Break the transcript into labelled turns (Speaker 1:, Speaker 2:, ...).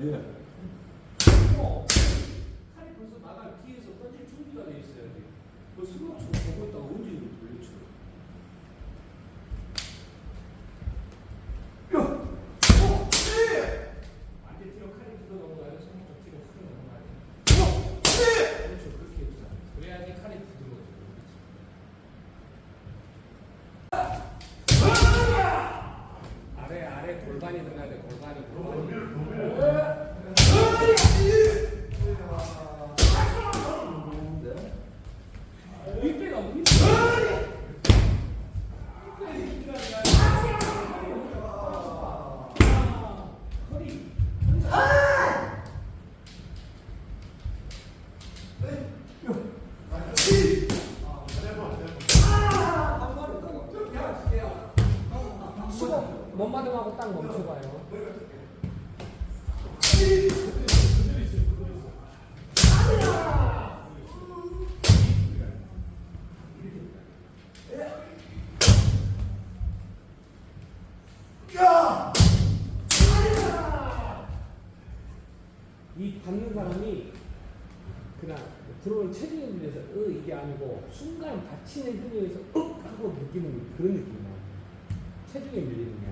Speaker 1: 예.
Speaker 2: 어, 칼이 벌써 나갈 뒤에서 던질 준비가 돼 있어야지. 그치고 보고 있다가 언제 이걸 돌려쳐? 완전 뒤로 칼이 들어 넘어가야 손목 뒤로 크게 넘어가야 돼. 그렇죠, 그렇게 해주자. 그래야지 칼이 부드러워져. 아래 골반이 들어가야 돼. 골반이 골반이. 윗배가 윗배. 수고 몸마등하고 딱 멈춰봐요. 이 받는 사람이 그냥 들어오는 체중에 밀려서 으 이게 아니고 순간 다치는 의해서 으 하고 느끼는 그런 느낌이야. 체중에 밀리는 게